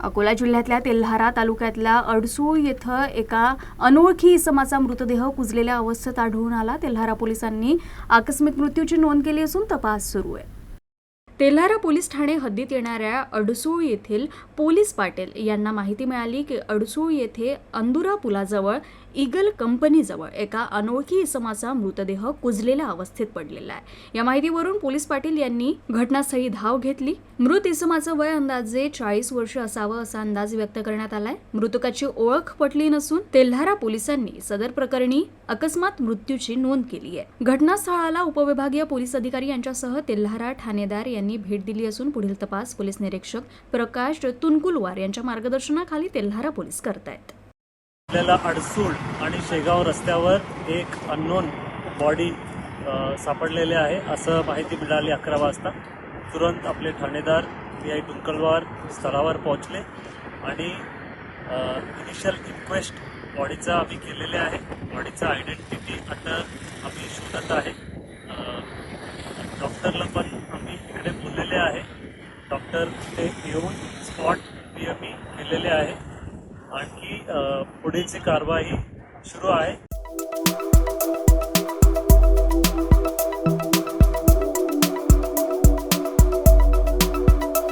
अकोला जिल्ह्यातल्या तेल्हारा तालुक्यातल्या अडसूळ येथं एका अनोळखी इसमाचा मृतदेह कुजलेल्या अवस्थेत आढळून आला. तेल्हारा पोलिसांनी आकस्मिक मृत्यूची नोंद केली असून तपास सुरू आहे. तेल्हारा पोलीस ठाणे हद्दीत येणाऱ्या अडसूळ येथील पोलीस पाटील यांना माहिती मिळाली की अडसूळ येथे अंदुरा पुलाजवळ ईगल कंपनीजवळ एका अनोळखी इसमाचा मृतदेह कुजलेल्या अवस्थेत पडलेला आहे. या माहितीवरून पोलीस पाटील यांनी घटनास्थळी धाव घेतली. मृत इसमाचं वय अंदाजे चाळीस वर्ष असावं असा अंदाज व्यक्त करण्यात आलाय. मृतकाची ओळख पटली नसून तेल्हारा पोलिसांनी सदर प्रकरणी अकस्मात मृत्यूची नोंद केली आहे. घटनास्थळाला उपविभागीय पोलीस अधिकारी यांच्यासह तेल्हारा ठाणेदार यांनी भेट दिली असून पुढील तपास पोलीस निरीक्षक प्रकाश तुनकुलवार यांच्या मार्गदर्शनाखाली तेल्हारा पोलीस करतायत. आपल्याला अडसूळ आणि शेगाव रस्त्यावर एक अननोन बॉडी सापडलेले आहे. असं माहिती मिळाली अकरा वाजता. तुरंत आपले ठाणेदार पी आय टुंकलवार स्थळावर पोहोचले आणि इनिशियल इन्क्वेस्ट बॉडीचा आम्ही केलेले आहे. बॉडीचा आयडेंटिटी आता आम्ही शोधत आहे. डॉक्टरला पण आम्ही इकडे बोललेले आहे. डॉक्टर ते येऊन स्पॉट बी आम्ही केलेले आहे. आणखी पुढेची कारवाई सुरू आहे